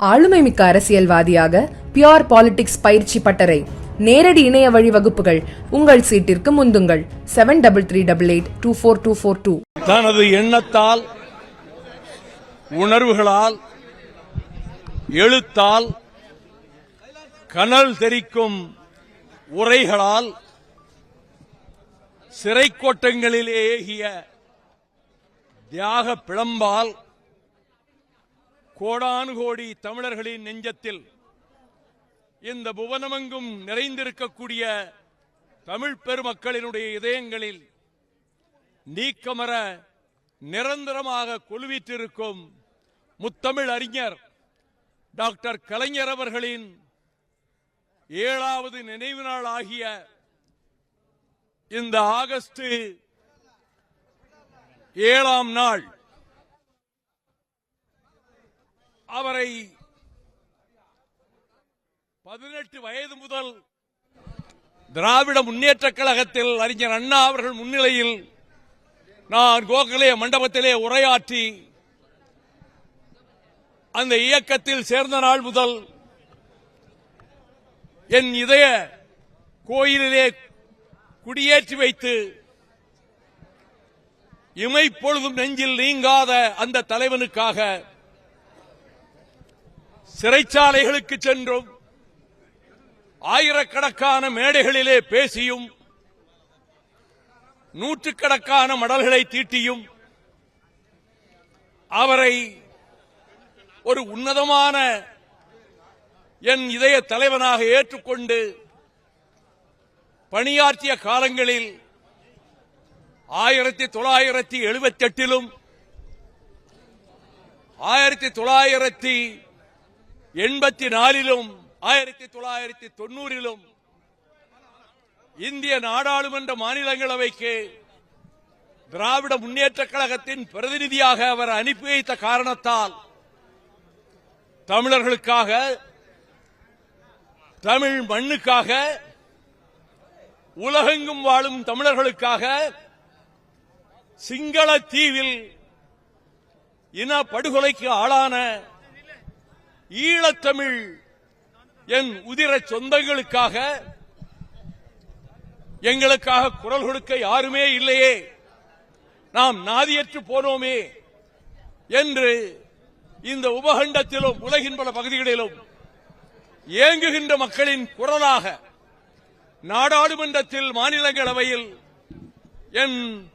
ஆளுமைமிக்க அரசியல்வாதியாக pure politics பயிற்சி பட்டறை. நேரடி இணைய வழி வகுப்புகள். உங்கள் சீட்டிற்கு முந்துங்கள். Seven double three double eight two four two four two தனது எண்ணத்தால் உணர்வுகளால் எழுத்தால் கனல் தெரிக்கும் உரைகளால் சிறை கோட்டங்களிலே ஏகிய தியாக பிளம்பால் கோடானு கோடி தமிழர்களின் நெஞ்சத்தில் இந்த புவனமெங்கும் நிறைந்திருக்கக்கூடிய தமிழ் பெருமக்களினுடைய இதயங்களில் நீக்கமர நிரந்தரமாக கொலுவிற்றிருக்கும் முத்தமிழ் அறிஞர் டாக்டர் கலைஞர் அவர்களின் ஏழாவது நினைவு நாள் ஆகிய இந்த ஆகஸ்ட் ஏழாம் நாள் அவரை பதினெட்டு வயது முதல் திராவிட முன்னேற்ற கழகத்தில் அறிஞர் அண்ணா அவர்கள் முன்னிலையில் நான் கோகலே மண்டபத்திலே உரையாற்றி அந்த இயக்கத்தில் சேர்ந்த நாள் முதல் என் இதய கோயிலிலே குடியேற்றி வைத்து இமைப்பொழுதும் நெஞ்சில் நீங்காத அந்த தலைவனுக்காக சிறைச்சாலைகளுக்கு சென்றும். ஆயிரக்கணக்கான மேடைகளிலே பேசியும் நூற்றுக்கணக்கான மடல்களை தீட்டியும் அவரை ஒரு உன்னதமான என் இதய தலைவனாக ஏற்றுக்கொண்டு பணியாற்றிய காலங்களில் ஆயிரத்தி தொள்ளாயிரத்தி எழுபத்தி எட்டிலும் ஆயிரத்தி தொள்ளாயிரத்தி எண்பத்தி நாலிலும் ஆயிரத்தி தொள்ளாயிரத்தி தொண்ணூறிலும் இந்திய நாடாளுமன்ற மாநிலங்களவைக்கு திராவிட முன்னேற்ற கழகத்தின் பிரதிநிதியாக அவர் அனுப்பி வைத்த காரணத்தால் தமிழர்களுக்காக தமிழ் மண்ணுக்காக உலகெங்கும் வாழும் தமிழர்களுக்காக சிங்கள தீவில் இன படுகொலைக்கு ஆளான ஈழத்தமிழ் என் உதிர சொந்தங்களுக்காக எங்களுக்காக குரல் கொடுக்க யாருமே இல்லையே. நாம் நாதியற்று போனோமே என்று இந்த உபகண்டத்திலும் உலகின் பல பகுதிகளிலும் ஏங்குகின்ற மக்களின் குரலாக நாடாளுமன்றத்தில் மாநிலங்களவையில் என்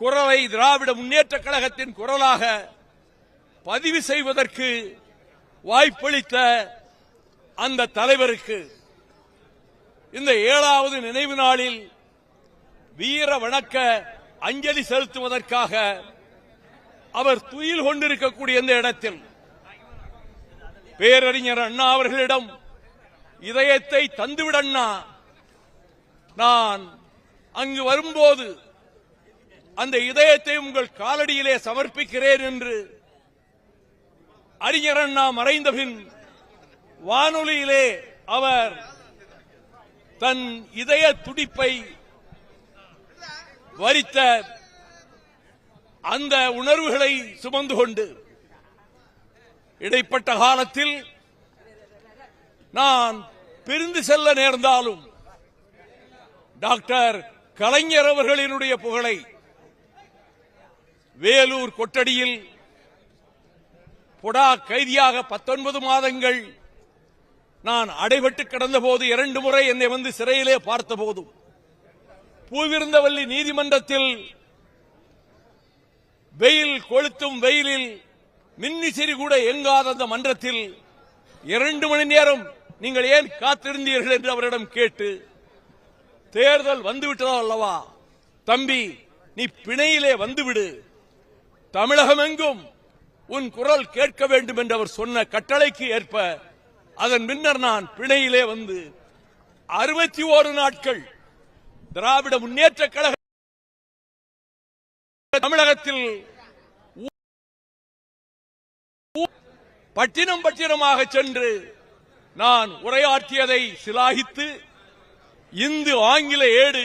குரலை திராவிட முன்னேற்ற கழகத்தின் குரலாக பதிவு செய்வதற்கு வாய்ப்பளித்த அந்த தலைவருக்கு இந்த ஏழாவது நினைவு நாளில் வீர வணக்க அஞ்சலி செலுத்துவதற்காக அவர் துயில் கொண்டிருக்கக்கூடிய இந்த இடத்தில் பேரறிஞர் அண்ணா அவர்களிடம் இதயத்தை தந்துவிடண்ணா நான் அங்கு வரும்போது அந்த இதயத்தை உங்கள் காலடியிலே சமர்ப்பிக்கிறேன் என்று அறிஞர் அண்ணா மறைந்த பின் வானொலியிலே அவர் தன் இதய துடிப்பை வரித்த அந்த உணர்வுகளை சுமந்து கொண்டு இடைப்பட்ட காலத்தில் நான் பிரிந்து செல்ல நேர்ந்தாலும் டாக்டர் கலைஞர் அவர்களினுடைய புகழை வேலூர் கொட்டடியில் புடா கைதியாக பத்தொன்பது மாதங்கள் நான் அடைபட்டு கிடந்த போது இரண்டு முறை என்னை வந்து சிறையிலே பார்த்த போதும் பூவிருந்தவல்லி நீதிமன்றத்தில் வெயில் கொளுத்தும் வெயிலில் மின்னிசிறி கூட எங்காத அந்த மன்றத்தில் இரண்டு மணி நேரம் நீங்கள் ஏன் காத்திருந்தீர்கள் என்று அவரிடம் கேட்டு தேர்தல் வந்துவிட்டதோ அல்லவா? தம்பி நீ பிணையிலே வந்துவிடு. தமிழகமெங்கும் உன் குரல் கேட்க வேண்டும் என்று அவர் சொன்ன கட்டளைக்கு ஏற்ப அதன் பின்னர் நான் பிணையிலே வந்து அறுபத்தி ஓரு நாட்கள் திராவிட முன்னேற்ற கழக தமிழகத்தில் பட்டினம் பட்டினமாக சென்று நான் உரையாற்றியதை சிலாகித்து இந்து ஆங்கில ஏடு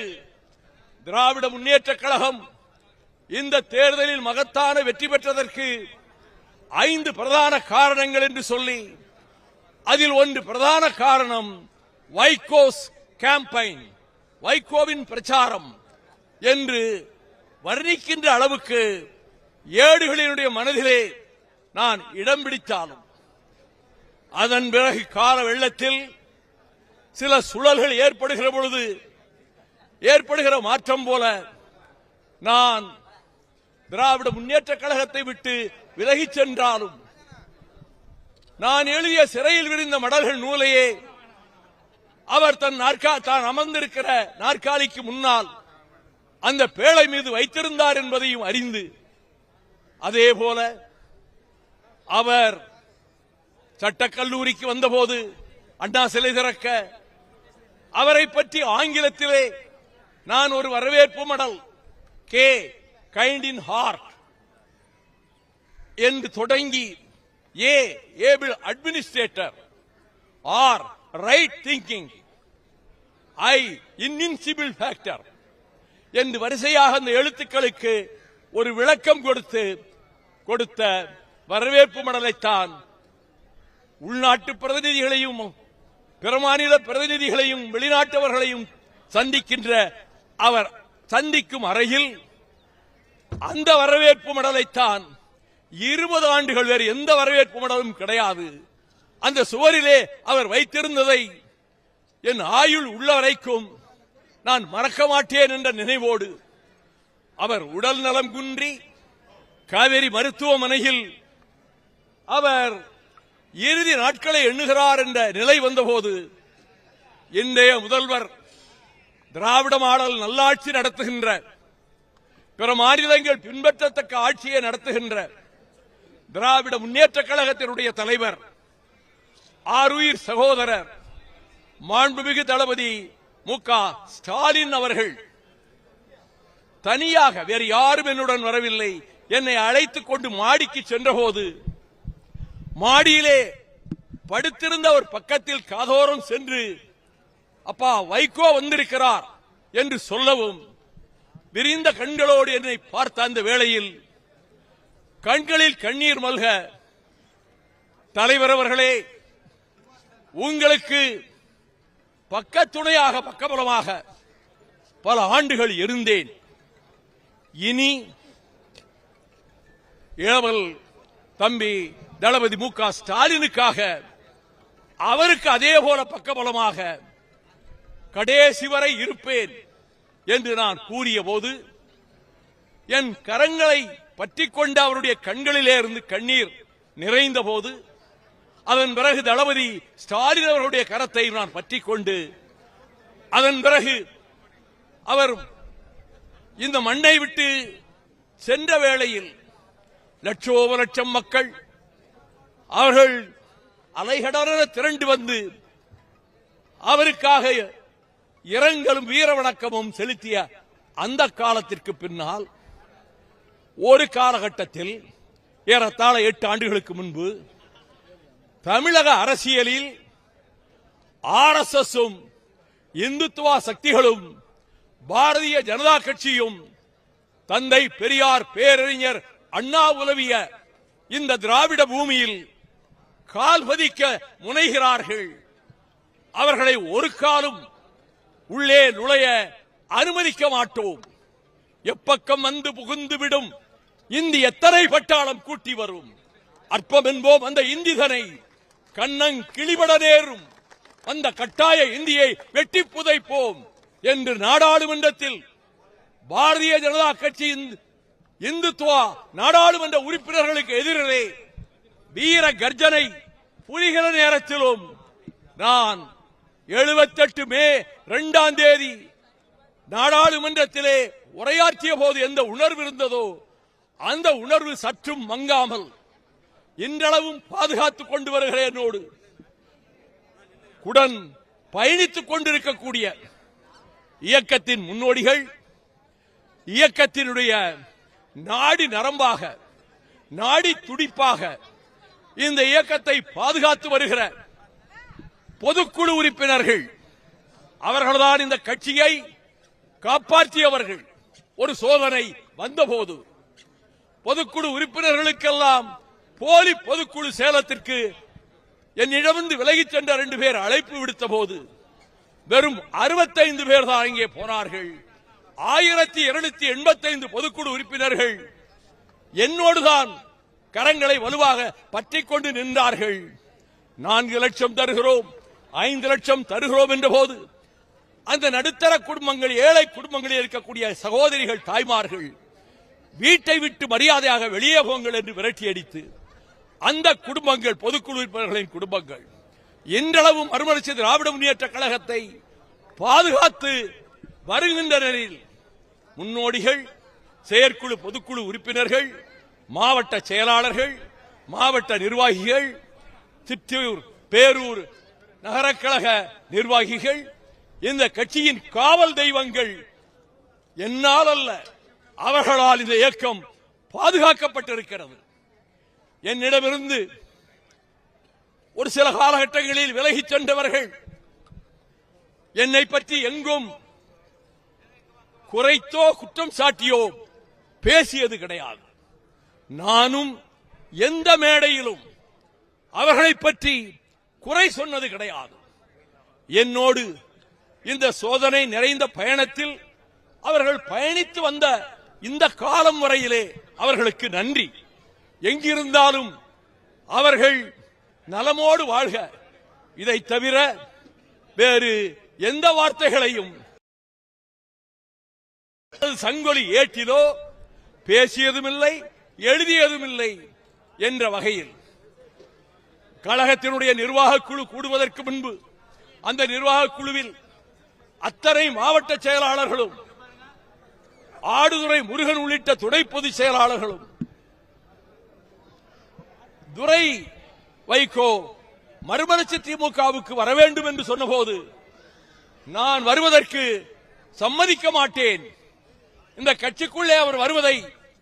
திராவிட முன்னேற்ற கழகம் இந்த தேர்தலில் மகத்தான வெற்றி பெற்றதற்கு ஐந்து பிரதான காரணங்கள் என்று சொல்லி அதில் ஒன்று பிரதான காரணம் வைகோஸ் கேம்பைன் வைகோவின் பிரச்சாரம் என்று வர்ணிக்கின்ற அளவுக்கு ஏடுகளினுடைய மனதிலே நான் இடம் பிடித்தாலும் அதன் பிறகு கால வெள்ளத்தில் சில சுழல்கள் ஏற்படுகிற பொழுது ஏற்படுகிற மாற்றம் போல நான் திராவிட முன்னேற்ற கழகத்தை விட்டு விலகிச் சென்றாலும் நான் எழுதிய சிறையில் விழுந்த மடல்கள் நூலையே அவர் தன் நாற்கா தான் அமர்ந்திருக்கிற நாற்காலிக்கு முன்னால் அந்த பேழை மீது வைத்திருந்தார் என்பதையும் அறிந்து அதே போல அவர் சட்டக்கல்லூரிக்கு வந்தபோது அண்ணா சிலை திறக்க அவரை பற்றி ஆங்கிலத்திலே நான் ஒரு வரவேற்பு மடல் கே. கைண்ட் இன் ஹார்ட் என்று தொடங்கி A able administrator R right thinking I invincible factor என்று வரிசையாக அந்த எழுத்துக்களுக்கு ஒரு விளக்கம் கொடுத்து கொடுத்த வரவேற்பு மடலைத்தான் உள்நாட்டு பிரதிநிதிகளையும் பிற மாநில பிரதிநிதிகளையும் வெளிநாட்டவர்களையும் சந்திக்கின்ற அவர் சந்திக்கும் அறையில் அந்த வரவேற்பு மடலைத்தான் இருபது ஆண்டுகள் வேறு எந்த வரவேற்பு மடலும் கிடையாது. அந்த சுவரிலே அவர் வைத்திருந்ததை என் ஆயுள் உள்ள வரைக்கும் நான் மறக்க மாட்டேன் என்ற நினைவோடு அவர் உடல் நலம் குன்றி காவேரி மருத்துவமனையில் அவர் இறுதி நாட்களை எண்ணுகிறார் என்ற நிலை வந்தபோது இன்றைய முதல்வர் திராவிட மாடல் நல்லாட்சி நடத்துகின்ற பிற மாநிலங்கள் பின்பற்றத்தக்க ஆட்சியை நடத்துகின்ற திராவிட முன்னேற்ற கழகத்தினுடைய தலைவர் ஆருயிர் சகோதரர் மாண்புமிகு தளபதி மு ஸ்டாலின் அவர்கள் தனியாக வேறு யாரும் என்னுடன் வரவில்லை. என்னை அழைத்துக் கொண்டு மாடிக்கு சென்றபோது மாடியிலே படுத்திருந்த ஒரு பக்கத்தில் காதோரம் சென்று அப்பா வைகோ வந்திருக்கிறார் என்று சொல்லவும் விரிந்த கண்களோடு என்னை பார்த்த அந்த வேளையில் கண்களில் கண்ணீர் மல்க. தலைவர் அவர்களே உங்களுக்கு பக்கத்துணையாக பக்கபலமாக பல ஆண்டுகள் இருந்தேன். இனி இளவல் தம்பி தளபதி மு க ஸ்டாலினுக்காக அவருக்கு அதே போல பக்கபலமாக கடைசி வரை இருப்பேன் என்று நான் கூறிய போது என் கரங்களை பற்றி கொண்ட அவருடைய கண்களிலே இருந்து கண்ணீர் நிறைந்த போது அதன் பிறகு தளபதி ஸ்டாலின் அவருடைய கரத்தை நான் பற்றி கொண்டு அதன் பிறகு அவர் இந்த மண்ணை விட்டு சென்ற வேளையில் லட்சோப லட்சம் மக்கள் அவர்கள் அலைகடர திரண்டு வந்து அவருக்காக இரங்கலும் வீர வணக்கமும் செலுத்திய அந்த காலத்திற்கு பின்னால் ஒரு காலகட்டத்தில் ஏறத்தாழ எட்டு ஆண்டுகளுக்கு முன்பு தமிழக அரசியலில் ஆர்எஸ்எஸும் இந்துத்துவ சக்திகளும் பாரதிய ஜனதா கட்சியும் தந்தை பெரியார் பேரறிஞர் அண்ணா உலவிய இந்த திராவிட பூமியில் கால் பதிக்க முனைகிறார்கள். அவர்களை ஒரு காலும் உள்ளே நுழைய அனுமதிக்க மாட்டோம். எப்பக்கம் வந்து புகுந்து விடும் இந்தி எத்தனை பட்டாளம் கூட்டி வரும். அற்பம் என்போம் அந்த இந்திதனை கண்ணங் கிளிபட நேரும். அந்த கட்டாய இந்தியை வெட்டி புதைப்போம் என்று நாடாளுமன்றத்தில் பாரதிய ஜனதா கட்சியின் இந்துத்துவா நாடாளுமன்ற உறுப்பினர்களுக்கு எதிரே வீர கர்ஜனை புரிகிற நேரத்திலும் நான் 78 மே இரண்டாம் தேதி நாடாளுமன்றத்திலே உரையாற்றிய போது எந்த உணர்வு இருந்ததோ அந்த உணர்வு சற்றும் மங்காமல் இன்றளவும் பாதுகாத்துக் கொண்டு வருகிற என்னோடு. உடன் பயணித்துக் கொண்டிருக்கக்கூடிய இயக்கத்தின் முன்னோடிகள் இயக்கத்தினுடைய நாடி நரம்பாக நாடி துடிப்பாக இந்த இயக்கத்தை பாதுகாத்து வருகிற பொதுக்குழு உறுப்பினர்கள் அவர்கள்தான் இந்த கட்சியை காப்பாற்றியவர்கள். ஒரு சோதனை வந்தபோது பொதுக்குழு உறுப்பினர்களுக்கெல்லாம் போலி பொதுக்குழு சேலத்திற்கு என்னிடமிருந்து விலகிச் சென்ற ரெண்டு பேர் அழைப்பு விடுத்த போது வெறும் அறுபத்தைந்து பேர் தான் இங்கே போனார்கள். ஆயிரத்தி இருநூத்தி எண்பத்தைந்து பொதுக்குழு உறுப்பினர்கள் என்னோடுதான் கரங்களை வலுவாக பற்றி கொண்டு நின்றார்கள். நான்கு லட்சம் தருகிறோம் ஐந்து லட்சம் தருகிறோம் என்ற போது அந்த நடுத்தர குடும்பங்கள் ஏழை குடும்பங்களில் இருக்கக்கூடிய சகோதரிகள் தாய்மார்கள் வீட்டை விட்டு மரியாதையாக வெளியே போங்கள் என்று விரட்டி அடித்து அந்த குடும்பங்கள் பொதுக்குழு உறுப்பினர்களின் குடும்பங்கள் இன்றளவு மறுமலர்ச்சி திராவிட முன்னேற்ற கழகத்தை பாதுகாத்து வருகின்றனரில் முன்னோடிகள் செயற்குழு பொதுக்குழு உறுப்பினர்கள் மாவட்ட செயலாளர்கள் மாவட்ட நிர்வாகிகள் சிற்றூர் பேரூர் நகரக்கழக நிர்வாகிகள் இந்த கட்சியின் காவல் தெய்வங்கள் என்னால் அல்ல அவர்களால் இந்த இயக்கம் பாதுகாக்கப்பட்டிருக்கிறது. என்னிடமிருந்து ஒரு சில காலகட்டங்களில் விலகிச் சென்றவர்கள் என்னை பற்றி எங்கும் குறைத்தோ குற்றம் சாட்டியோ பேசியது கிடையாது. நானும் எந்த மேடையிலும் அவர்களை பற்றி குறை சொன்னது கிடையாது. என்னோடு இந்த சோதனை நிறைந்த பயணத்தில் அவர்கள் பயணித்து வந்த இந்த காலம் வரையிலே அவர்களுக்கு நன்றி. எங்கிருந்தாலும் அவர்கள் நலமோடு வாழ்க. இதை தவிர வேறு எந்த வார்த்தைகளையும் சங்கொலி ஏற்றிலோ பேசியதும் இல்லை எழுதியதும் இல்லை என்ற வகையில். கழகத்தினுடைய நிர்வாக குழு கூடுவதற்கு முன்பு அந்த நிர்வாக குழுவில் அத்தனை மாவட்ட செயலாளர்களும் ஆடுதுறை முருகன் உள்ளிட்ட துணை பொதுச் செயலாளர்களும். துரை வைகோ மறுமலர்ச்சி திமுகவுக்கு வர வேண்டும் என்று சொன்னபோது நான் வருவதற்கு சம்மதிக்க மாட்டேன். இந்த கட்சிக்குள்ளே அவர் வருவதை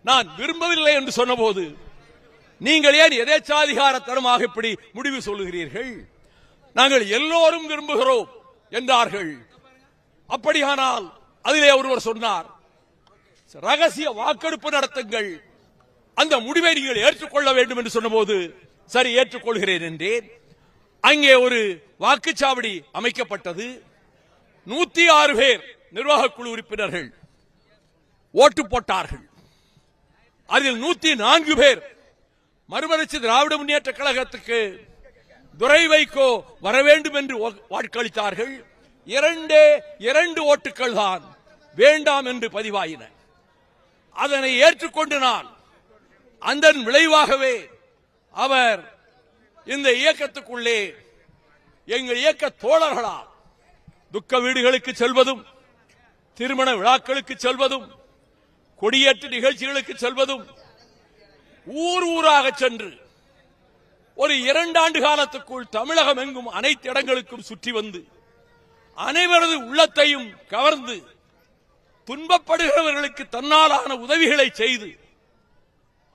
நான் விரும்பவில்லை என்று சொன்னபோது நீங்கள் ஏன் எதேச்சாதிகாரத்தனமாக இப்படி முடிவு சொல்லுகிறீர்கள்? நாங்கள் எல்லோரும் விரும்புகிறோம் என்றார்கள். அப்படியானால் அதிலே ஒருவர் சொன்னார் ரகசிய வாக்கெடுப்பு நடத்துங்கள். அந்த முடிவை நீங்கள் ஏற்றுக்கொள்ள வேண்டும் என்று சொன்னபோது சரி ஏற்றுக்கொள்கிறேன் என்றேன். அங்கே ஒரு வாக்குச்சாவடி அமைக்கப்பட்டது. நூத்தி ஆறு பேர் நிர்வாக குழு உறுப்பினர்கள் ஓட்டு போட்டார்கள். அதில் நூத்தி நான்கு பேர் மறுமலர்ச்சி திராவிட முன்னேற்ற கழகத்துக்கு துரை வைகோ வர வேண்டும் என்று வா- வாக்களித்தார்கள். இரண்டே இரண்டு ஓட்டுக்கள் தான் வேண்டாம் என்று பதிவாயின. அதனை ஏற்றுக்கொண்டு நான் அதன் விளைவாகவே அவர் இந்த இயக்கத்துக்குள்ளே எங்கள் இயக்க தோழர்களால் துக்க வீடுகளுக்கு செல்வதும் திருமண விழாக்களுக்கு செல்வதும் கொடியேற்று நிகழ்ச்சிகளுக்கு செல்வதும் ஊர் ஊராக சென்று ஒரு இரண்டாண்டு காலத்துக்குள் தமிழகம் எங்கும் அனைத்து இடங்களுக்கும் சுற்றி வந்து அனைவரது உள்ளத்தையும் கவர்ந்து துன்பப்படுகிறவர்களுக்கு தன்னாலான உதவிகளை செய்து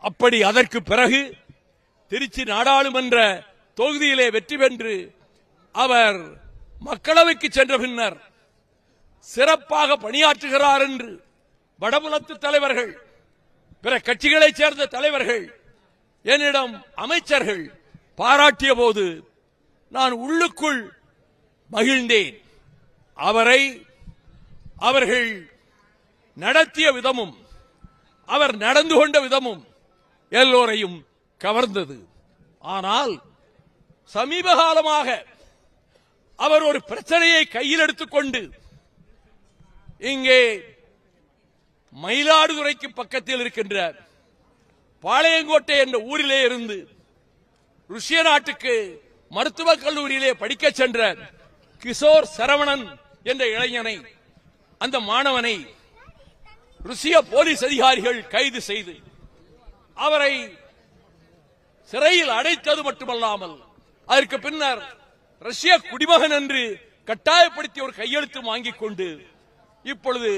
அப்படி அதற்கு பிறகு திருச்சி நாடாளுமன்ற தொகுதியிலே வெற்றி பெற்று அவர் மக்களவைக்கு சென்ற பின்னர் சிறப்பாக பணியாற்றுகிறார் என்று வடபுலத்து தலைவர்கள் பிற கட்சிகளைச் சேர்ந்த தலைவர்கள் என்னிடம் அமைச்சர்கள் பாராட்டிய போது நான் உள்ளுக்குள் மகிழ்ந்தேன். அவரை அவர்கள் நடத்திய விதமும் அவர் நடந்து கொண்ட விதமும் எல்லோரையும் கவர்ந்தது. ஆனால் சமீப காலமாக அவர் ஒரு பிரச்சனையை கையில் எடுத்துக்கொண்டு இங்கே மயிலாடுதுறைக்கு பக்கத்தில் இருக்கின்ற பாளையங்கோட்டை என்ற ஊரிலே இருந்து ருஷ்ய நாட்டுக்கு மருத்துவக் கல்லூரியிலே படிக்க சென்ற கிஷோர் சரவணன் என்ற இளைஞனை அந்த மாணவனை ருசிய போலீஸ் அதிகாரிகள் கைது செய்து அவரை சிறையில் அடைத்தது மட்டுமல்லாமல் அதற்கு பின்னர் ரஷ்ய குடிமகன் என்று கட்டாயப்படுத்தி ஒரு கையெழுத்து வாங்கிக் கொண்டு இப்பொழுது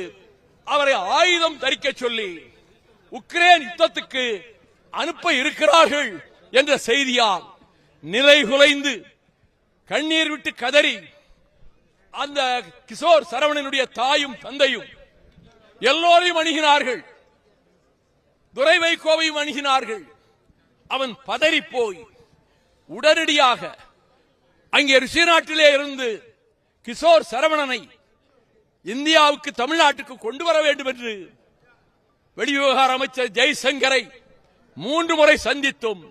அவரை ஆயுதம் தரிக்க சொல்லி உக்ரைன் யுத்தத்துக்கு அனுப்ப இருக்கிறார்கள் என்ற செய்தியால் நிலை குலைந்து கண்ணீர் விட்டு கதறி அந்த கிஷோர் சரவணனுடைய தாயும் தந்தையும் எல்லோரையும் அணுகினார்கள். துரை வைகோவையும் அணுகினார்கள். அவன் பதறி போய் உடனடியாக அங்கே ரிஷி நாட்டிலே இருந்து கிஷோர் சரவணனை இந்தியாவுக்கு தமிழ்நாட்டுக்கு கொண்டு வர வேண்டும் என்று வெளிவிவகார அமைச்சர் ஜெய்சங்கரை மூன்று முறை சந்தித்தும்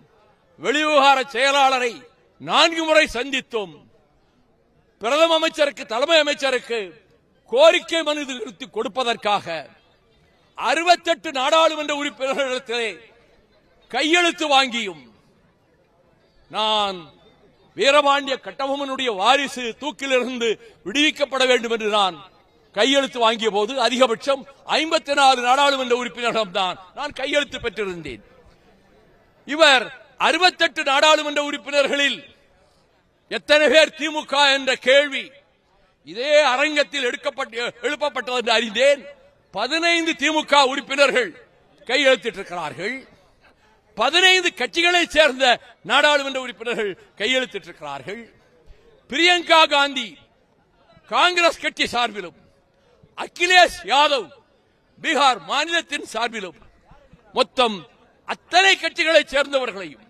வெளிவிவகார செயலாளரை நான்கு முறை சந்தித்தும் பிரதம அமைச்சருக்கு தலைமை அமைச்சருக்கு கோரிக்கை மனு நிறுத்தி கொடுப்பதற்காக அறுபத்தெட்டு நாடாளுமன்ற உறுப்பினர்களிடத்திலே கையெழுத்து வாங்கியும் நான் வீரபாண்டிய கட்டபொம்மனுடைய வாரிசு தூக்கிலிருந்து விடுவிக்கப்பட வேண்டும் என்று நான் கையெழுத்து வாங்கிய போது அதிகபட்சம் ஐம்பத்தி நாலு நாடாளுமன்ற உறுப்பினரிடம் தான் நான் கையெழுத்து பெற்றிருந்தேன். இவர் அறுபத்தெட்டு நாடாளுமன்ற உறுப்பினர்களில் எத்தனை பேர் திமுக என்ற கேள்வி இதே அரங்கத்தில் எடுக்கப்பட்டு எழுப்பப்பட்டது என்று அறிந்தேன். பதினைந்து திமுக உறுப்பினர்கள் கையெழுத்திட்டிருக்கிறார்கள். பதினைந்து கட்சிகளைச் சேர்ந்த நாடாளுமன்ற உறுப்பினர்கள் கையெழுத்திட்டிருக்கிறார்கள். பிரியங்கா காந்தி காங்கிரஸ் கட்சி சார்பிலும் அகிலேஷ் யாதவ் பீகார் மாநிலத்தின் சார்பிலும் மொத்தம் அத்தனை கட்சிகளைச் சேர்ந்தவர்களையும்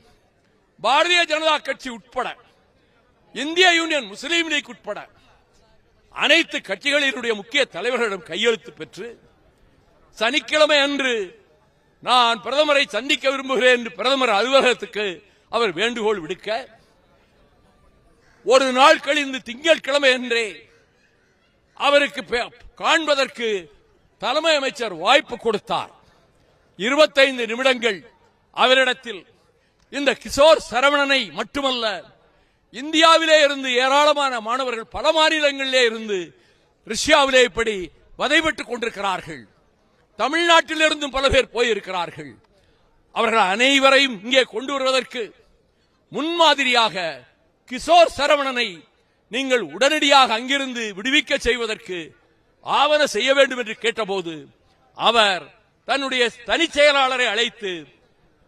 பாரதிய ஜனதா கட்சி உட்பட இந்திய யூனியன் முஸ்லீம் லீக் உட்பட அனைத்து கட்சிகளினுடைய முக்கிய தலைவர்களிடம் கையெழுத்து பெற்று சனிக்கிழமை அன்று நான் பிரதமரை சந்திக்க விரும்புகிறேன் என்று பிரதமர் அலுவலகத்துக்கு அவர் வேண்டுகோள் விடுக்க ஒரு நாள் கழிந்து திங்கட்கிழமை அன்றே அவருக்கு பே- காண்பதற்கு தலைமை அமைச்சர் வாய்ப்பு கொடுத்தார். இருபத்தைந்து நிமிடங்கள் அவரிடத்தில் இந்த கிஷோர் சரவணனை மட்டுமல்ல இந்தியாவிலே இருந்து ஏராளமான மாணவர்கள் பல மாநிலங்களிலே இருந்து ரஷ்யாவிலே இப்படி வதைபட்டுக் கொண்டிருக்கிறார்கள். தமிழ்நாட்டிலிருந்தும் பல பேர் போயிருக்கிறார்கள். அவர்கள் அனைவரையும் இங்கே கொண்டு வருவதற்கு முன்மாதிரியாக கிஷோர் சரவணனை நீங்கள் உடனடியாக அங்கிருந்து விடுவிக்க செய்வதற்கு ஆவண செய்ய வேண்டும் என்று கேட்டபோது அவர் தன்னுடைய தனிச் செயலாளரை அழைத்து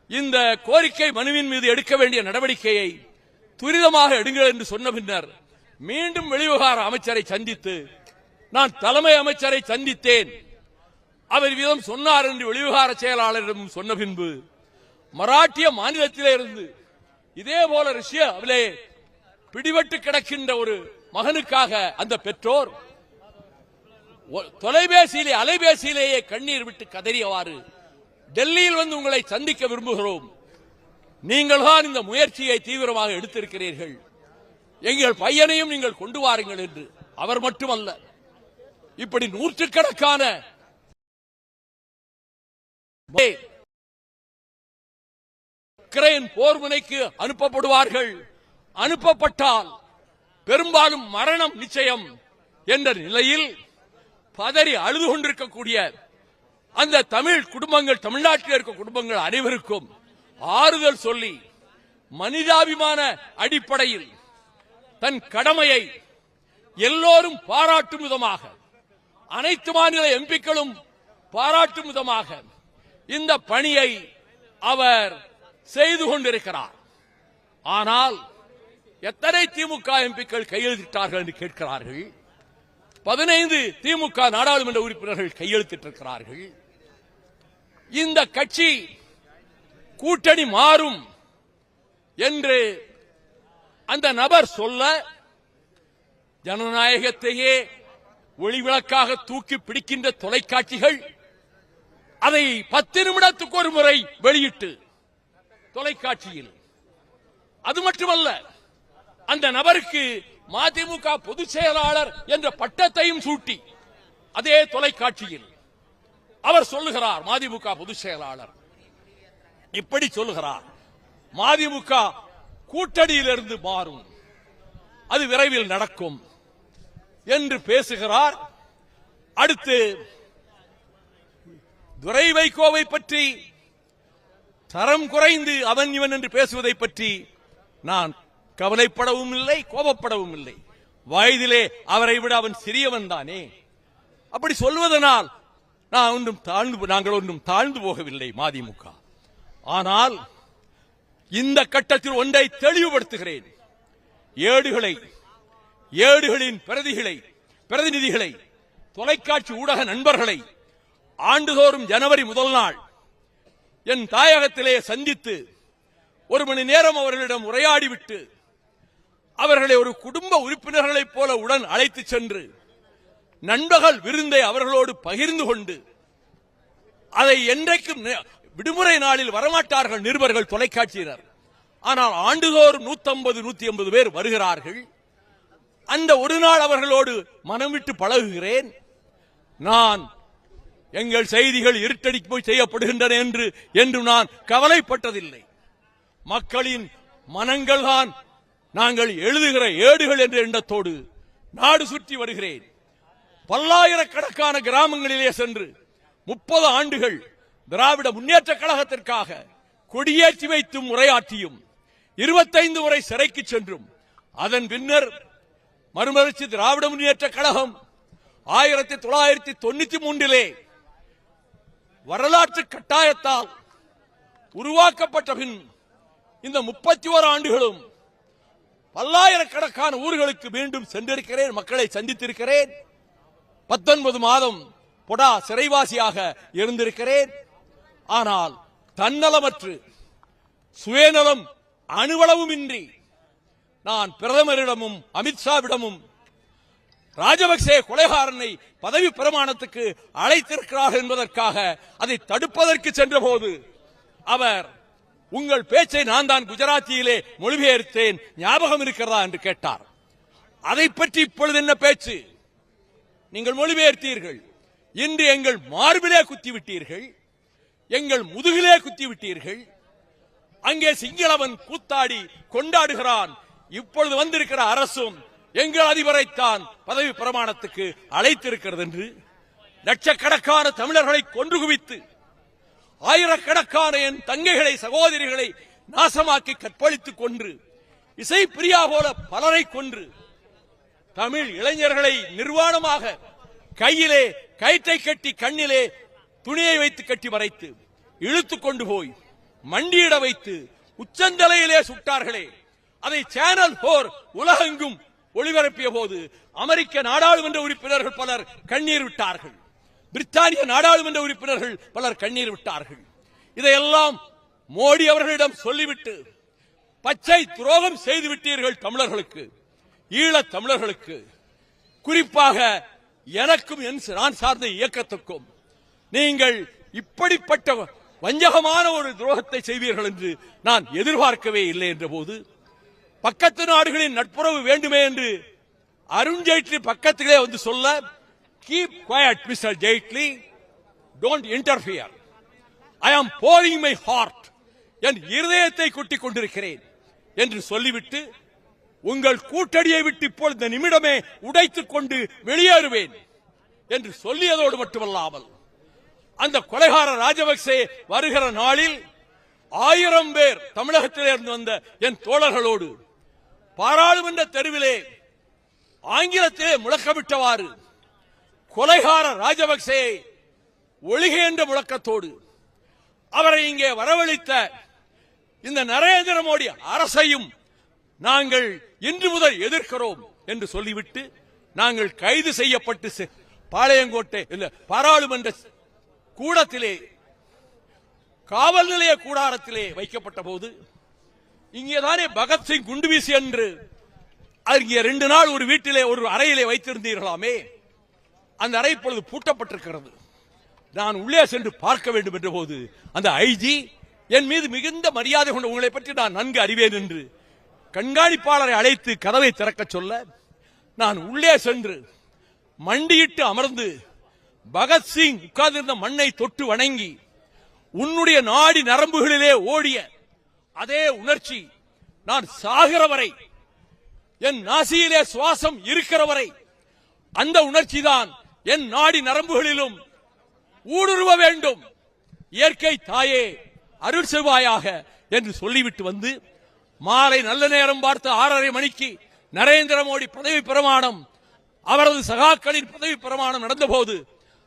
இந்த கோரிக்கை மனுவின் மீது எடுக்க வேண்டிய நடவடிக்கையை துரிதமாக எடுங்கள் என்று சொன்ன பின்னர் மீண்டும் வெளிவிவகார அமைச்சரை சந்தித்து நான் தலைமை அமைச்சரை சந்தித்தேன். அவர் விதம் சொன்னார் என்று வெளிவிவகார செயலாளரிடம் சொன்ன பின்பு மராட்டிய மாநிலத்திலே இருந்து இதே போல ரஷ்யாவிலே பிடிபட்டு கிடக்கின்ற ஒரு மகனுக்காக அந்த பெற்றோர் ஒ- தொலைபேசியிலே அலைபேசியிலேயே கண்ணீர் விட்டு கதறியவாறு டெல்லியில் வந்து உங்களை சந்திக்க விரும்புகிறோம். நீங்கள் தான் இந்த முயற்சியை தீவிரமாக எடுத்திருக்கிறீர்கள். எங்கள் பையனையும் நீங்கள் கொண்டு வாருங்கள் என்று அவர் மட்டுமல்ல. இப்படி நூற்றுக்கணக்கான உக்ரைன் போர் முனைக்கு அனுப்பப்படுவார்கள். அனுப்பப்பட்டால் பெரும்பாலும் மரணம் நிச்சயம் என்ற நிலையில் பதறி அழுது கொண்டிருக்கக்கூடிய அந்த தமிழ் குடும்பங்கள் தமிழ்நாட்டில் இருக்க குடும்பங்கள் அனைவருக்கும் ஆறுதல் சொல்லி மனிதாபிமான அடிப்படையில் தன் கடமையை எல்லோரும் பாராட்டும் விதமாக அனைத்து மாநில எம்பிக்களும் பாராட்டும் விதமாக இந்த பணியை அவர் செய்து கொண்டிருக்கிறார். ஆனால் எத்தனை திமுக எம்பிக்கள் கையெழுத்திட்டார்கள் என்று கேட்கிறார்கள்? பதினைந்து திமுக நாடாளுமன்ற உறுப்பினர்கள் கையெழுத்திட்டிருக்கிறார்கள். இந்த கட்சி கூட்டணி மாறும் என்று அந்த நபர் சொல்ல ஜனநாயகத்தையே ஒளிவிளக்காக தூக்கி பிடிக்கின்ற தொலைக்காட்சிகள் அதை பத்து நிமிடத்துக்கு ஒரு முறை வெளியிட்டு தொலைக்காட்சியில். அது மட்டுமல்ல அந்த நபருக்கு மதிமுக பொதுச் செயலாளர் என்ற பட்டத்தையும் சூட்டி அதே தொலைக்காட்சியில் அவர் சொல்லுகிறார் மதிமுக பொதுச் செயலாளர் இப்படி சொல்லுகிறார். மதிமுக கூட்டணியிலிருந்து மாறும். அது விரைவில் நடக்கும் என்று பேசுகிறார். அடுத்து துரை வைகோவை பற்றி தரம் குறைந்து அவன் இவன் என்று பேசுவதை பற்றி நான் கவலைப்படவும் இல்லை கோபப்படவும் இல்லை. வயதிலே அவரை விட அவன் சிறியவன் தானே. அப்படி சொல்வதனால் நான் ஒன்றும் தாழ்ந்து நாங்கள் ஒன்றும் தாழ்ந்து போகவில்லை மதிமுக. ஆனால் இந்த கட்டத்தில் ஒன்றை தெளிவுபடுத்துகிறேன். ஏடுகளை ஏடுகளின் பிரதிகளை பிரதிநிதிகளை தொலைக்காட்சி ஊடக நண்பர்களை ஆண்டுதோறும் ஜனவரி முதல் நாள் என் தாயகத்திலே சந்தித்து ஒரு மணி நேரம் அவர்களிடம் உரையாடிவிட்டு அவர்களை ஒரு குடும்ப உறுப்பினர்களைப் போல உடன் அழைத்துச் சென்று நண்பகல் விருந்தை அவர்களோடு பகிர்ந்து கொண்டு அதை என்றைக்கும் விடுமுறை நாளில் வரமாட்டார்கள் நிருபர்கள் தொலைக்காட்சியினர். ஆனால் ஆண்டுதோறும் 150 நூத்தி ஐம்பது பேர் வருகிறார்கள். அந்த ஒரு நாள் அவர்களோடு மனம் விட்டு பழகுகிறேன். நான் எங்கள் செய்திகள் இருட்டடிக்கு போய் செய்யப்படுகின்றன என்று என்று நான் கவலைப்பட்டதில்லை. மக்களின் மனங்கள் தான் நாங்கள் எழுதுகிற ஏடுகள் என்ற எண்ணத்தோடு நாடு சுற்றி வருகிறேன். பல்லாயிரக்கணக்கான கிராமங்களிலே சென்று முப்பது ஆண்டுகள் திராவிட முன்னேற்ற கழகத்திற்காக கொடியேற்றி வைத்தும் உரையாற்றியும் இருபத்தைந்து முறை சிறைக்கு சென்றும். அதன் பின்னர் மறுமலர்ச்சி திராவிட முன்னேற்ற கழகம் ஆயிரத்தி தொள்ளாயிரத்தி தொண்ணூத்தி மூன்றிலே வரலாற்று கட்டாயத்தால் உருவாக்கப்பட்ட பின் இந்த முப்பத்தி ஓரு ஆண்டுகளும் பல்லாயிரக்கணக்கான ஊர்களுக்கு மீண்டும் சென்றிருக்கிறேன் மக்களை சந்தித்திருக்கிறேன். பத்தொன்பது மாதம் பொடா சிறைவாசியாக இருந்திருக்கிறேன். ஆனால் தன்னலமற்று சுயநலம் அணுவளவுமின்றி நான் பிரதமரிடமும் அமித்ஷாவிடமும் ராஜபக்சே கொலைகாரனை பதவி பிரமாணத்துக்கு அழைத்திருக்கிறார் என்பதற்காக அதை தடுப்பதற்கு சென்றபோது அவர் உங்கள் பேச்சை நான் தான் குஜராத்தியிலே மொழிபெயர்த்தேன் ஞாபகம் இருக்கிறதா? என்று கேட்டார். அதை பற்றி இப்பொழுது என்ன பேச்சு? நீங்கள் மொழிபெயர்த்தீர்கள் இன்று எங்கள் மார்பிலே குத்திவிட்டீர்கள் எங்கள் முதுகிலே குத்தி விட்டீர்கள் அங்கே சிங்களவன் கூத்தாடி கொண்டாடுகிறான். இப்பொழுது வந்திருக்கிற அரசும் எங்கள் அதிபரைத்தான் பதவி பிரமாணத்துக்கு அழைத்திருக்கிறது என்று லட்சக்கணக்கான தமிழர்களை கொன்று குவித்து ஆயிரக்கணக்கான என் தங்கைகளை சகோதரிகளை நாசமாக்கி கற்பழித்துக் கொன்று இசை பிரியா போல பலரை கொன்று தமிழ் இளைஞர்களை நிர்வாணமாக கையிலே கயிற்றை கட்டி கண்ணிலே துணியை வைத்து கட்டி மறைத்து இழுத்து கொண்டு போய் மண்டியிட வைத்து உச்சந்தலையிலே சுட்டார்களே. அதை சேனல் போர் உலகெங்கும் ஒளிபரப்பிய போது அமெரிக்க நாடாளுமன்ற உறுப்பினர்கள் பலர் கண்ணீர் விட்டார்கள். பிரித்தானிய நாடாளுமன்ற உறுப்பினர்கள் பலர் கண்ணீர் விட்டார்கள். இதையெல்லாம் மோடி அவர்களிடம் சொல்லிவிட்டு பச்சை துரோகம் செய்து விட்டீர்கள் தமிழர்களுக்கு ஈழத் தமிழர்களுக்கு. குறிப்பாக எனக்கும் என் நான் சார்ந்த இயக்கத்துக்கும் நீங்கள் இப்படிப்பட்ட வஞ்சகமான ஒரு துரோகத்தை செய்வீர்கள் என்று நான் எதிர்பார்க்கவே இல்லை என்ற போது பக்கத்து நாடுகளின் நட்புறவு வேண்டுமே என்று அருண்ஜேட்லி பக்கத்திலே வந்து சொல்ல keep quiet mister Jaitley don't interfere I am boring my heart என் இருதயத்தை கொட்டிக் கொண்டிருக்கிறேன். என்று சொல்லிவிட்டு உங்கள் கூட்டடியை விட்டு இப்பொழுது இந்த நிமிடமே உடைத்துக் கொண்டு வெளியேறுவேன். என்று சொல்லியதோடு மட்டுமல்லாமல் அந்த கொலைகார ராஜபக்சே வருகிற நாளில் ஆயிரம் பேர் தமிழகத்திலிருந்து வந்த என் தோழர்களோடு பாராளுமன்ற தெருவிலே ஆங்கிலத்திலே முழக்கமிட்டவாறு கொலைகார ராஜபக்சே ஒழிக என்ற முழக்கத்தோடு அவரை இங்கே வரவழைத்த இந்த நரேந்திர மோடி அரசையும் நாங்கள் இன்று முதல் எதிர்க்கிறோம் என்று சொல்லிவிட்டு நாங்கள் கைது செய்யப்பட்டு செ- பாளையங்கோட்டை இல்ல பாராளுமன்ற கூடத்திலே காவல் நிலைய கூடாரத்திலே வைக்கப்பட்ட போது இங்கேதானே பகத்சிங் குண்டு வீசி என்று அங்கே ரெண்டு நாள் ஒரு வீட்டிலே ஒரு அறையிலே வைத்திருந்தீர்களாமே. அந்த அறை இப்பொழுது பூட்டப்பட்டிருக்கிறது. நான் உள்ளே சென்று பார்க்க வேண்டும் என்ற போது அந்த ஐஜி என் மீது மிகுந்த மரியாதை கொண்ட உங்களை பற்றி நான் நன்கு அறிவேன் என்று கண்காணிப்பாளரை அழைத்து கதவை திறக்கச் சொல்ல நான் உள்ளே சென்று மண்டியிட்டு அமர்ந்து பகத்சிங் உட்கார்ந்திருந்த மண்ணை தொட்டு வணங்கி உன்னுடைய நாடி நரம்புகளிலே ஓடிய அதே உணர்ச்சி நான் சாகிற வரை என் நாசியிலே சுவாசம் இருக்கிற வரை அந்த உணர்ச்சி தான் என் நாடி நரம்புகளிலும் ஊடுருவ வேண்டும். இயற்கை தாயே அருள் செவ்வாயாக என்று சொல்லிவிட்டு வந்து மாலை நல்ல நேரம் பார்த்து ஆறரை மணிக்கு நரேந்திர மோடி பதவி பிரமாணம் அவரது சகாக்களின் பதவி பிரமாணம் நடந்தபோது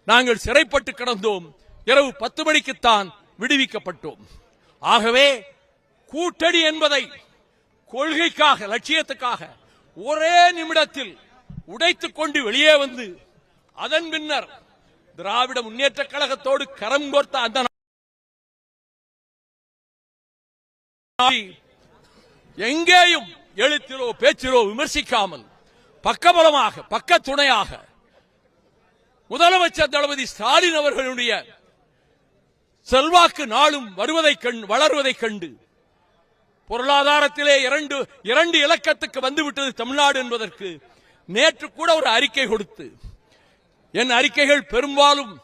நாங்கள் சிறைப்பட்டு கிடந்தோம். இரவு பத்து மணிக்குத்தான் விடுவிக்கப்பட்டோம். ஆகவே கூட்டணி என்பதை கொள்கைக்காக லட்சியத்துக்காக ஒரே நிமிடத்தில் உடைத்துக் கொண்டு வெளியே வந்து அதன் பின்னர் திராவிட முன்னேற்ற கழகத்தோடு கரம் கோர்த்த அந்த எங்கேயும் எழுத்திலோ பேச்சிலோ விமர்சிக்காமல் பக்கபலமாக பக்க துணையாக முதலமைச்சர் தளபதி ஸ்டாலின் அவர்களுடைய செல்வாக்கு நாளும் வருவதைக் கண்டு வளர்வதைக் கண்டு பொருளாதாரத்திலே இரண்டு இரண்டு இலக்கத்துக்கு வந்துவிட்டது தமிழ்நாடு என்பதற்கு நேற்று கூட ஒரு அறிக்கை கொடுத்து என் அறிக்கைகள் பெரும்பாலும்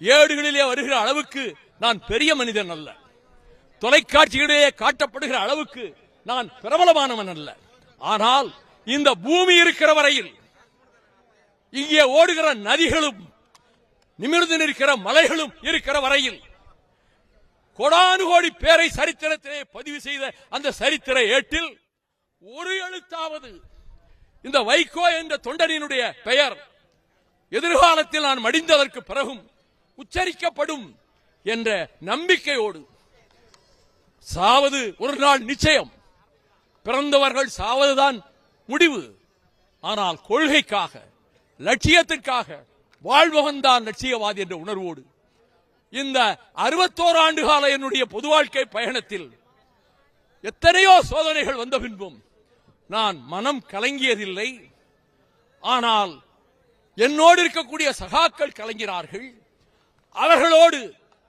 ஏடுகளிலே வருகிற அளவுக்கு நான் பெரிய மனிதன் அல்ல. தொலைக்காட்சிகளிலே காட்டப்படுகிற அளவுக்கு நான் பிரபலமானவன் அல்ல. ஆனால் இந்த பூமி இருக்கிற வரையில் இங்கே ஓடுகிற நதிகளும் நிமிர்ந்து நிற்கிற மலைகளும் இருக்கிற வரையில் கோடானு கோடி பேரை சரித்திரத்திலே பதிவு செய்த அந்த சரித்திர ஏட்டில் ஒரு எழுத்தாவது இந்த வைகோ என்ற தொண்டனினுடைய பெயர் எதிர்காலத்தில் நான் மடிந்ததற்கு பிறகும் உச்சரிக்கப்படும் என்ற நம்பிக்கையோடு. சாவது ஒரு நாள் நிச்சயம். பிறந்தவர்கள் சாவதுதான் முடிவு. ஆனால் கொள்கைக்காக லட்சியத்திற்காக வாழ்வகன்தான் லட்சியவாதி என்ற உணர்வோடு இந்த அறுபத்தோரு ஆண்டு கால என்னுடைய பொது வாழ்க்கை பயணத்தில் எத்தனையோ சோதனைகள் வந்த பின்பும் நான் மனம் கலங்கியதில்லை. ஆனால் என்னோடு இருக்கக்கூடிய சகாக்கள் கலங்கிறார்கள் அவர்களோடு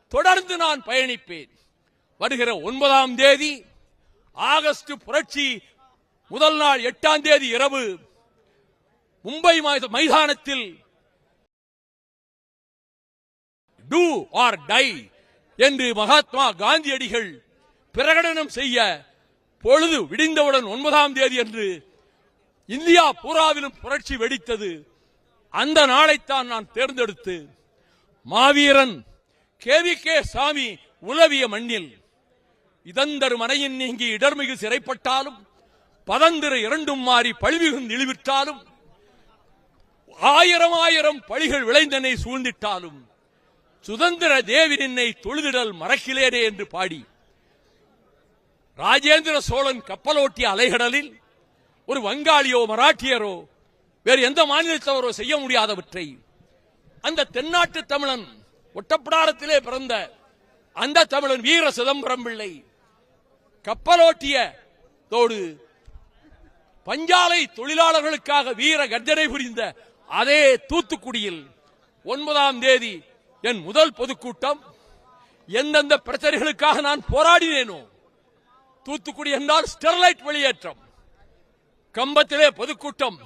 தொடர்ந்து நான் பயணிப்பேன். வருகிற ஒன்பதாம் தேதி ஆகஸ்ட் புரட்சி முதல் நாள் எட்டாம் தேதி இரவு மும்பை மைதானத்தில் டூ ஆர் டை என்று மகாத்மா காந்தியடிகள் பிரகடனம் செய்ய பொழுது விடிந்தவுடன் ஒன்பதாம் தேதி அன்று இந்தியா பூராவிலும் புரட்சி வெடித்தது. அந்த நாளைத்தான் நான் தேர்ந்தெடுத்து மாவீரன் கேவி கே சாமி உலவிய மண்ணில் இதந்தர் மனையின் நீங்கி இடர்மிகு சிறைப்பட்டாலும் பதந்திர இரண்டும் மாறி பழிவிகுந்து இழிவிட்டாலும் ஆயிரம் ஆயிரம் பழிகள் விளைந்தனை சூழ்ந்திட்டாலும் சுதந்திர தேவி நின்னை தொழுதிடல் மறக்கிலேனே என்று பாடி ராஜேந்திர சோழன் கப்பலோட்டிய அலைகடலில் ஒரு வங்காளியோ மராட்டியரோ வேறு எந்த மாநிலத்தவரோ செய்ய முடியாதவற்றை அந்த தென்னாட்டு தமிழன் ஒட்டப்பிடாரத்திலே பிறந்த அந்த தமிழன் வீர சிதம்பரம் பிள்ளை கப்பலோட்டிய தோடு பஞ்சாலை தொழிலாளர்களுக்காக வீர கர்ஜனை புரிந்த அதே தூத்துக்குடியில் ஒன்பதாம் தேதி என் முதல் பொதுக்கூட்டம். எந்தெந்த பிரச்சனைகளுக்காக நான் போராடினேனோ தூத்துக்குடி என்றால் ஸ்டெர்லைட் வெளியேற்றம். கம்பத்திலே பொதுக்கூட்டம்.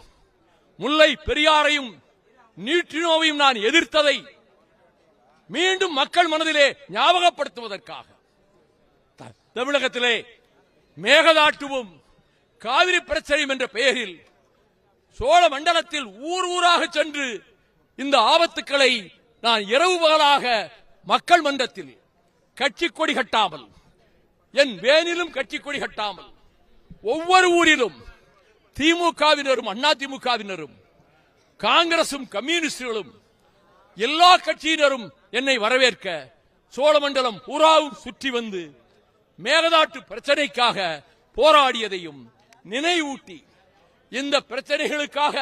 முல்லை பெரியாரையும் நீட்டினோவையும் நான் எதிர்த்ததை மீண்டும் மக்கள் மனதிலே ஞாபகப்படுத்துவதற்காக. தமிழகத்திலே மேகதாட்டுவும் காவிரி பிரச்சனையும் என்ற பெயரில் சோழ மண்டலத்தில் ஊர் ஊராக சென்று இந்த ஆபத்துக்களை நான் இரவு பகலாக மக்கள் மன்றத்தில் கட்சி கொடி கட்டாமல் என் வேனிலும் கட்சி கொடி கட்டாமல் ஒவ்வொரு ஊரிலும் திமுகவினரும் அண்ணா திமுகவினரும் காங்கிரசும் கம்யூனிஸ்டுகளும் எல்லா கட்சியினரும் என்னை வரவேற்க சோழமண்டலம் பூராவும் சுற்றி வந்து மேகதாட்டு பிரச்சனைக்காக போராடியதையும் நினைவூட்டி இந்த பிரச்சனைகளுக்காக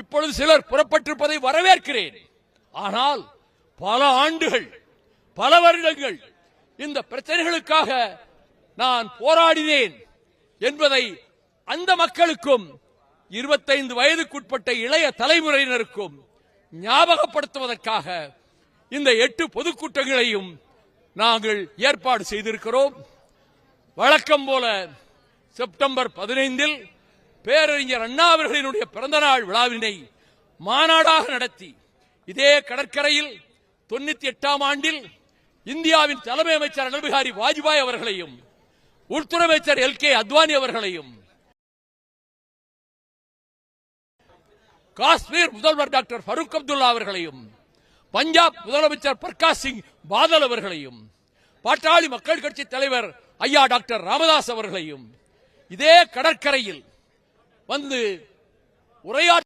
இப்பொழுது சிலர் புறப்பட்டிருப்பதை வரவேற்கிறேன். ஆனால் பல ஆண்டுகள் பல வருடங்கள் இந்த பிரச்சனைகளுக்காக நான் போராடினேன் என்பதை அந்த மக்களுக்கும் இருபத்தைந்து வயதுக்குட்பட்ட இளைய தலைமுறையினருக்கும் ஞாபகப்படுத்துவதற்காக இந்த எட்டு பொதுக்கூட்டங்களையும் நாங்கள் ஏற்பாடு செய்திருக்கிறோம். வழக்கம் போல செப்டம்பர் பதினைந்தில் பேரறிஞர் அண்ணா அவர்களினுடைய பிறந்தநாள் விழாவினை மாநாடாக நடத்தி இதே கடற்கரையில் தொண்ணூத்தி எட்டாம் ஆண்டில் இந்தியாவின் தலைமை அமைச்சர் அடல் பிகாரி வாஜ்பாய் அவர்களையும் உள்துறை அமைச்சர் எல் கே அத்வானி அவர்களையும் காஷ்மீர் முதல்வர் டாக்டர் ஃபருக் அப்துல்லா அவர்களையும் பஞ்சாப் முதலமைச்சர் பிரகாஷ் சிங் பாதல் அவர்களையும் பாட்டாளி மக்கள் கட்சி தலைவர் ஐயா டாக்டர் ராமதாஸ் அவர்களையும் இதே கடற்கரையில் வந்து உரையாற்ற